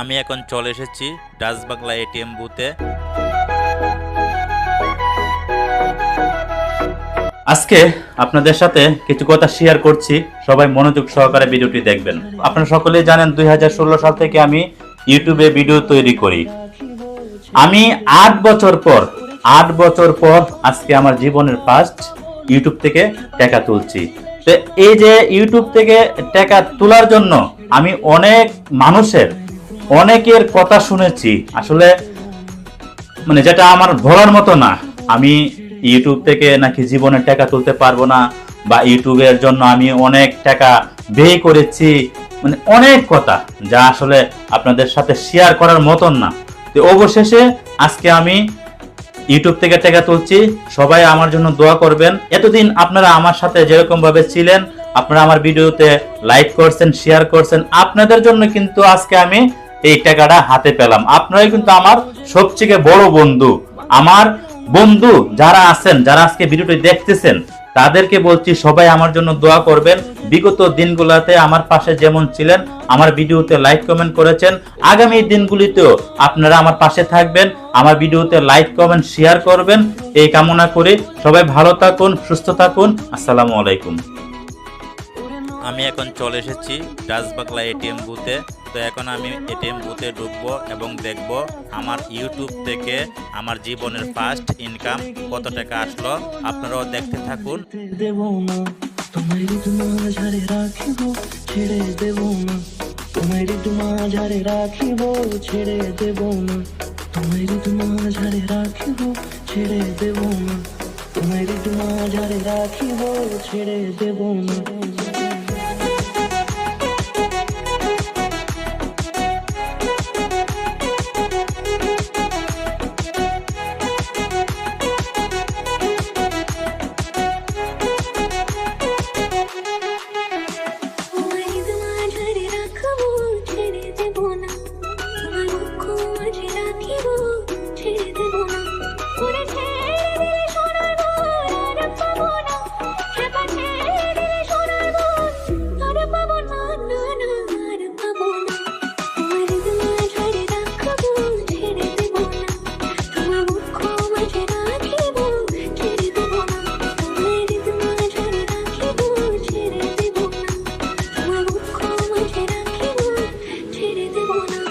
আমি এখন চলে এসেছি ডাচ বাংলা এটিএম বুথে। আজকে আপনাদের সাথে কিছু কথা শেয়ার করছি। সবাই মনোযোগ সহকারে ভিডিওটি দেখবেন। আপনারা সকলেই জানেন দুই হাজার ষোলো সাল থেকে আমি ইউটিউবে ভিডিও তৈরি করি। আমি আট বছর পর, আট বছর পর আজকে আমার জীবনের ফার্স্ট ইউটিউব থেকে টাকা তুলছি। তো এই যে ইউটিউব থেকে টাকা তোলার জন্য আমি অনেক মানুষের অনেকের কথা শুনেছি। আসলে মানে যেটা আমার বলার মতো না। আমি ইউটিউব থেকে নাকি জীবনে টাকা তুলতে পারব না বা ইউটিউবের জন্য আমি অনেক টাকা ব্যয় করেছি। মানে অনেক কথা যা আসলে আপনাদের সাথে শেয়ার করার মতন না। তো অবশেষে আজকে আমি ইউটিউব থেকে টাকা তুলছি। সবাই আমার জন্য দোয়া করবেন। এতদিন আপনারা আমার সাথে যেরকম ভাবে ছিলেন, আপনারা আমার ভিডিওতে লাইক করছেন শেয়ার করছেন, আপনাদের জন্য কিন্তু আজকে আমি এই টাকাটা হাতে পেলাম। আপনারাই কিন্তু আমার সবথেকে বড় বন্ধু। আমার বন্ধু যারা আছেন, যারা আজকে ভিডিওটি দেখতেছেন, তাদেরকে বলছি, সবাই আমার জন্য দোয়া করবেন। বিগত দিনগুলোতে আমার পাশে যেমন ছিলেন, আমার ভিডিওতে লাইক কমেন্ট করেছেন। আগামী দিনগুলিতেও আপনারা আমার পাশে থাকবেন, আমার ভিডিওতে লাইক কমেন্ট শেয়ার করবেন। এই কামনা করে সবাই ভালো থাকুন, সুস্থ থাকুন। আসসালামু আলাইকুম। আমি এখন চলে এসেছি ডাচ বাংলা এটিএম বুথে। তো এখন আমি এটিএম বুথে ঢুকবো এবং দেখব আমার ইউটিউব থেকে আমার জীবনের ফার্স্ট ইনকাম কত টাকা আসলো। আপনারাও দেখতে থাকুন। ছেড়ে দেব না তোমারই তোমার ছেড়ে দেব তোমার ছেড়ে দেব না তোমারই তোমার ঝাড়ে রাখিব, ছেড়ে দেব না।